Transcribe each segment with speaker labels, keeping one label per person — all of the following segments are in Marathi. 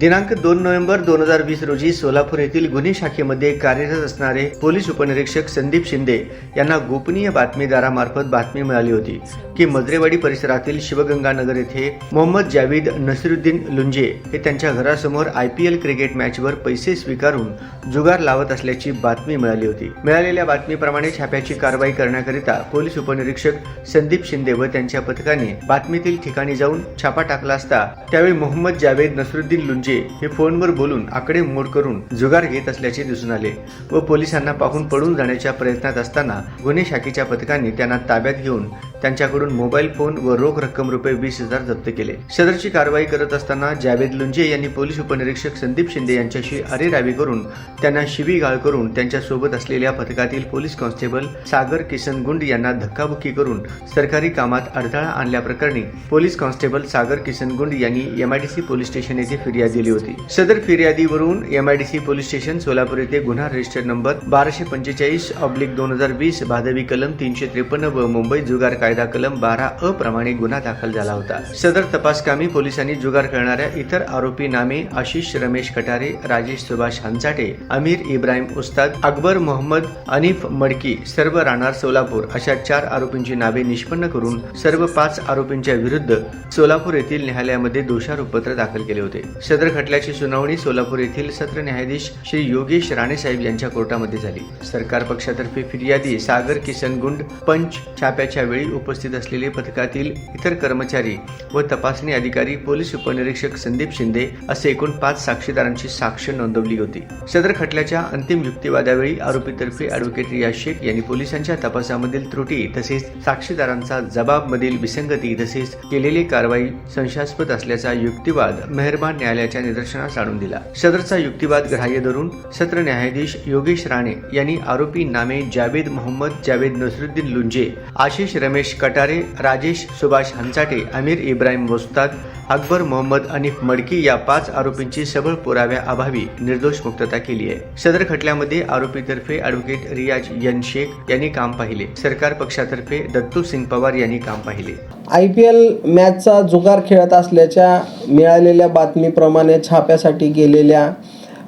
Speaker 1: दिनांक दोन नोव्हेंबर दोन हजार वीस रोजी सोलापूर येथील गुन्हे शाखेमध्ये कार्यरत असणारे पोलीस उपनिरीक्षक संदीप शिंदे यांना गोपनीय बातमीदारामार्फत बातमी मिळाली होती की मजरेवाडी परिसरातील शिवगंगानगर येथे मोहम्मद जावेद नसिरुद्दीन लुंजे हे त्यांच्या घरासमोर आय पी एल क्रिकेट मॅचवर पैसे स्वीकारून जुगार लावत असल्याची बातमी मिळाली होती. मिळालेल्या बातमीप्रमाणे छाप्याची कारवाई करण्याकरिता पोलीस उपनिरीक्षक संदीप शिंदे व त्यांच्या पथकाने बातमीतील ठिकाणी जाऊन छापा टाकला असता त्यावेळी मोहम्मद जावेद नसरुद्दीन लुंजे म्हणजे हे फोनवर बोलून आकडे मोड करून जुगार घेत असल्याचे दिसून आले व पोलिसांना पाहून पळून जाण्याच्या प्रयत्नात असताना गुन्हे शाखेच्या पथकांनी त्यांना ताब्यात घेऊन त्यांच्याकडून मोबाईल फोन व रोख रक्कम रुपये वीस हजार जप्त केले. सदरची कारवाई करत असताना जावेद लुंजे यांनी पोलीस उपनिरीक्षक संदीप शिंदे यांच्याशी अरेरावी करून त्यांना शिवीगाळ करून त्यांच्यासोबत असलेल्या पथकातील पोलीस कॉन्स्टेबल सागर किसन गुंड यांना धक्काबुक्की करून सरकारी कामात अडथळा आणल्याप्रकरणी पोलीस कॉन्स्टेबल सागर किसन गुंड यांनी एमआयडीसी पोलीस स्टेशन येथे फिर्याद दिली होती. सदर फिर्यादीवरून एमआयडीसी पोलीस स्टेशन सोलापूर येथे गुन्हा रजिस्टर नंबर बाराशे पंचेचाळीस ऑब्लिक दोन हजार वीस भादवी कलम तीनशे त्रेपन्न व मुंबई जुगार कायदा कलम बारा अ प्रमाणे गुन्हा दाखल झाला होता. सदर तपासकामी पोलिसांनी जुगार करणाऱ्या इतर आरोपी नामे आशिष रमेश कटारे राजेश सुभाष हंचाटे अमीर इब्राहिम उस्ताद अकबर मोहम्मद अनिफ मडकी सर्व राहणार सोलापूर अशा चार आरोपींची नावे निष्पन्न करून सर्व पाच आरोपींच्या विरुद्ध सोलापूर येथील न्यायालयामध्ये दोषारोपपत्र दाखल केले होते. सदर खटल्याची सुनावणी सोलापूर येथील सत्र न्यायाधीश श्री योगेश राणेसाहेब यांच्या कोर्टामध्ये झाली. सरकार पक्षातर्फे फिर्यादी सागर किसन गुंड पंच छाप्याच्या वेळी उपस्थित असलेले पथकातील इतर कर्मचारी व तपासणी अधिकारी पोलीस उपनिरीक्षक संदीप शिंदे असे एकूण पाच साक्षीदारांची साक्ष नोंदवली होती. सदर खटल्याच्या अंतिम युक्तिवादावेळी आरोपीतर्फे अॅडव्होकेट रिया शेख यांनी पोलिसांच्या तपासामधील त्रुटी तसेच साक्षीदारांचा जबाबमधील विसंगती तसेच केलेली कारवाई संशयास्पद असल्याचा युक्तिवाद मेहरबान न्यायालयाच्या निदर्शनास आणून दिला. सदरचा युक्तिवाद ग्राह्य धरून सत्र न्यायाधीश योगेश राणे यांनी आरोपी नामे जावेद मोहम्मद जावेद नसरुद्दीन लुंजे आशिष रमेश कटारे राजेश सुभाष हंचाटे अमीर इब्राहिम वस्ताद अकबर मोहम्मद अनिफ मडकी या पाच आरोपींची सबळ पुराव्या अभावी निर्दोष मुक्तता केली आहे. सदर खटल्यामध्ये आरोपीतर्फे अॅडव्होकेट रियाज यन शेख यांनी काम पाहिले. सरकार पक्षातर्फे दत्तू सिंग पवार यांनी काम पाहिले.
Speaker 2: आय पी एल मॅचचा जुगार खेळत असल्याच्या मिळालेल्या बातमीप्रमाणे छाप्यासाठी गेलेल्या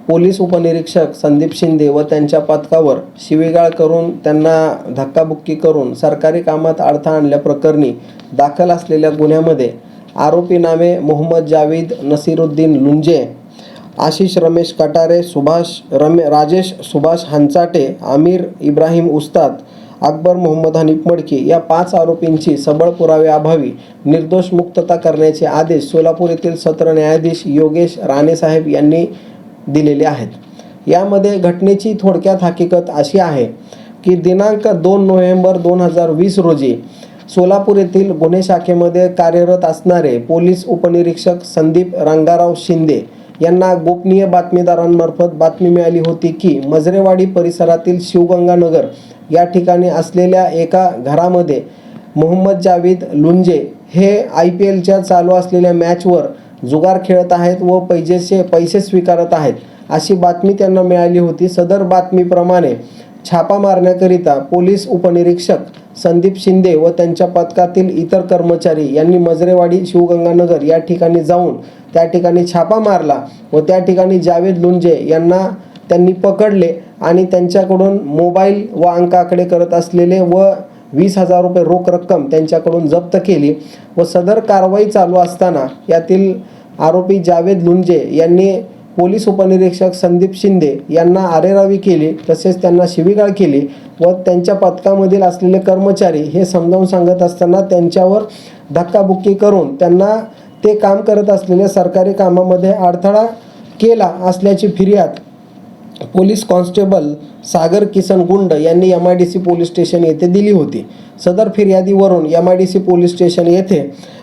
Speaker 2: पोलीस उपनिरीक्षक संदीप शिंदे व त्यांच्या पथकावर शिवीगाळ करून त्यांना धक्काबुक्की करून सरकारी कामात अडथळा आणल्याप्रकरणी दाखल असलेल्या गुन्ह्यामध्ये आरोपी नामे मोहम्मद जावेद नसीरुद्दीन लुंजे आशिष रमेश कटारे सुभाष रमे राजेश सुभाष हंचाटे आमिर इब्राहिम उस्ताद अकबर मोहम्मद हनीफ मडके या पाच आरोपींची सबळ पुराव्याअभावी निर्दोष मुक्तता करण्याचे आदेश सोलापूर येथील सत्र न्यायाधीश योगेश राणेसाहेब यांनी दिलेले आहेत. यामध्ये घटनेची थोडक्यात हकीकत अशी आहे की दिनांक दोन नोव्हेंबर दोन हजार वीस रोजी सोलापूर येथील गुन्हे शाखेमध्ये कार्यरत असणारे पोलीस उपनिरीक्षक संदीप रंगाराव शिंदे यांना गोपनीय बातमीदारांमार्फत बातमी मिळाली होती की मजरेवाडी परिसरातील शिवगंगानगर या ठिकाणी असलेल्या एका घरामध्ये मोहम्मद जावेद लुंजे हे आय पी एलच्या चालू असलेल्या मॅचवर जुगार खेळत आहेत व पैजेचे पैसे स्वीकारत आहेत. अशी बातमी त्यांना मिळाली होती. सदर बातमीप्रमाणे छापा मारण्याकरिता पोलीस उपनिरीक्षक संदीप शिंदे व त्यांच्या पथकातील इतर कर्मचारी यांनी मजरेवाडी शिवगंगानगर या ठिकाणी जाऊन त्या ठिकाणी छापा मारला व त्या ठिकाणी जावेद लुंजे यांना त्यांनी पकडले. आणि त्यांच्याकडून मोबाईल व अंकाकडे करत असलेले व वीस हजार रुपये रोख रक्कम त्यांच्याकडून जप्त केली व सदर कारवाई चालू असताना यातील आरोपी जावेद लुंजे यांनी पोलीस उपनिरीक्षक संदीप शिंदे यांना आरेरावी केली तसेच त्यांना शिवीगाळ केली व त्यांच्या पथकामधील असलेले कर्मचारी हे समजावून सांगत असताना त्यांच्यावर धक्काबुक्की करून त्यांना ते काम करत असलेल्या सरकारी कामामध्ये अडथळा केला असल्याची फिर्याद पोलीस कॉन्स्टेबल सागर किसन गुंड यांनी M I D C police station येथे दिली होती. सदर फिर्यादीवरून M I D C police station येथे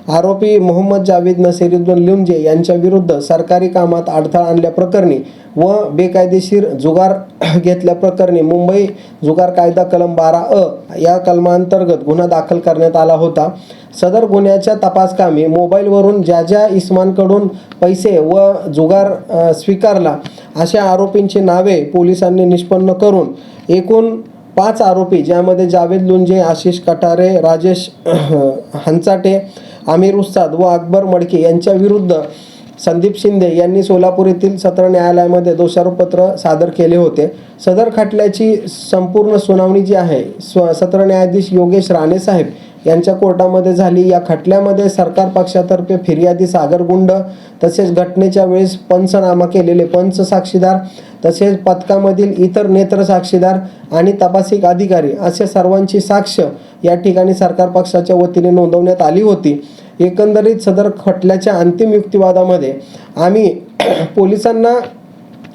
Speaker 2: आरोपी मोहम्मद जावेद नसिरुद्दीन लिमजे यांच्याविरुद्ध सरकारी कामात अडथळा आणल्याप्रकरणी व बेकायदेशीर जुगार घेतल्याप्रकरणी मुंबई जुगार कायदा कलम बारा अ या कलमांतर्गत गुन्हा दाखल करण्यात आला होता. सदर गुन्ह्याच्या तपासकामी मोबाईलवरून ज्या ज्या इस्मांकडून पैसे व जुगार स्वीकारला अशा आरोपींची नावे पोलिसांनी निष्पन्न करून एकूण पाच आरोपी ज्यामध्ये जावेद लुंजे आशिष कटारे राजेश हंचाटे आमिर उस्ताद व अकबर मडके यांच्या विरुद्ध संदीप शिंदे यांनी सोलापूर येथील सत्र न्यायालयामध्ये दोषारोपपत्र सादर केले होते. सदर खटल्याची संपूर्ण सुनावणी जी आहे स्व सत्र न्यायाधीश योगेश राणे साहेब यांच्या कोर्टामध्ये झाली. या खटल्यामध्ये सरकार पक्षातर्फे फिर्यादी सागरगुंड तसेच घटनेच्या वेळेस पंचनामा केलेले पंच साक्षीदार तसेच पथकामधील इतर नेत्र साक्षीदार आणि तपासिक अधिकारी असे सर्वांची साक्ष या ठिकाणी सरकार पक्षाच्या वतीने नोंदवण्यात आली होती. एकंदरीत सदर खटल्याच्या अंतिम युक्तिवादामध्ये आम्ही पोलिसांना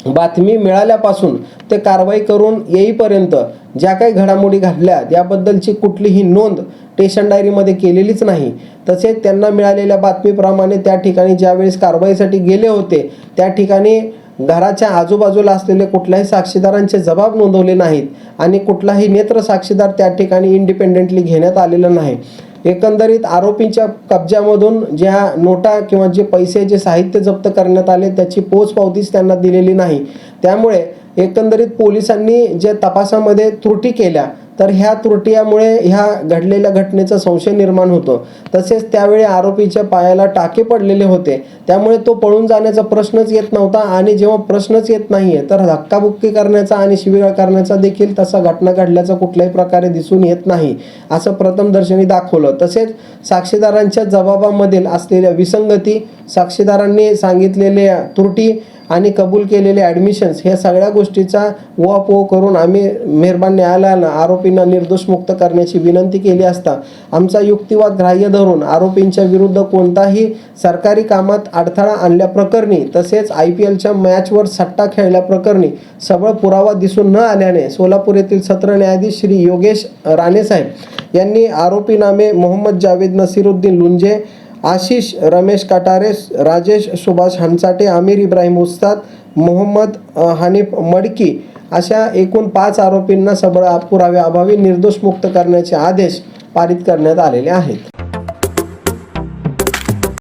Speaker 2: बातमी मिळाल्यापासून ते कारवाई करून येईपर्यंत ज्या काही घडामोडी घडल्या त्याबद्दलची कुठलीही नोंद स्टेशन डायरीमध्ये केलेलीच नाही. तसेच त्यांना मिळालेल्या बातमीप्रमाणे त्या ठिकाणी ज्यावेळेस कारवाईसाठी गेले होते त्या ठिकाणी घराच्या आजूबाजूला असलेले कुठल्याही साक्षीदारांचे जबाब नोंदवले नाहीत आणि कुठलाही नेत्र साक्षीदार त्या ठिकाणी इंडिपेंडेंटली घेण्यात आलेला नाही. एकंदरीत आरोपींच्या कब्जामधून ज्या नोटा किंवा जे पैसे जे साहित्य जप्त करण्यात आले त्याची पोचपावतीच त्यांना दिलेली नाही. त्यामुळे एकंदरीत पोलिसांनी ज्या तपासामध्ये त्रुटी केल्या तर ह्या त्रुटियामुळे ह्या घडलेल्या घटनेचा संशय निर्माण होतो. तसेच त्यावेळी आरोपीच्या पायाला टाके पडलेले होते. त्यामुळे तो पळून जाण्याचा प्रश्नच येत नव्हता आणि जेव्हा प्रश्नच येत नाही आहे तर धक्काबुक्की करण्याचा आणि शिविगाळ करण्याचा देखील तसा घटना घडल्याचा कुठल्याही प्रकारे दिसून येत नाही असं प्रथमदर्शनी दाखवलं. तसेच साक्षीदारांच्या जबाबामधील असलेल्या विसंगती साक्षीदारांनी सांगितलेल्या त्रुटी आणि कबूल केलेले ॲडमिशन्स ह्या सगळ्या गोष्टीचा उहापोह करून आम्ही मेहरबान न्यायालयानं आरोपींना निर्दोष मुक्त करण्याची विनंती केली असता आमचा युक्तिवाद ग्राह्य धरून आरोपींच्या विरुद्ध कोणताही सरकारी कामात अडथळा आणल्याप्रकरणी तसेच आय पी एलच्या मॅचवर सट्टा खेळल्याप्रकरणी सबळ पुरावा दिसून न आल्याने सोलापूर येथील सत्र न्यायाधीश श्री योगेश राणेसाहेब यांनी आरोपीनामे मोहम्मद जावेद नसीरुद्दीन लुंजे आशिष रमेश कटारे राजेश सुभाष हंचाटे आमिर इब्राहिम उस्ताद मोहम्मद अ, हनीफ मडकी अशा एकूण पाच आरोपींना सबळ पुराव्याअभावी निर्दोष मुक्त करण्याचे आदेश पारित करण्यात आलेले आहेत.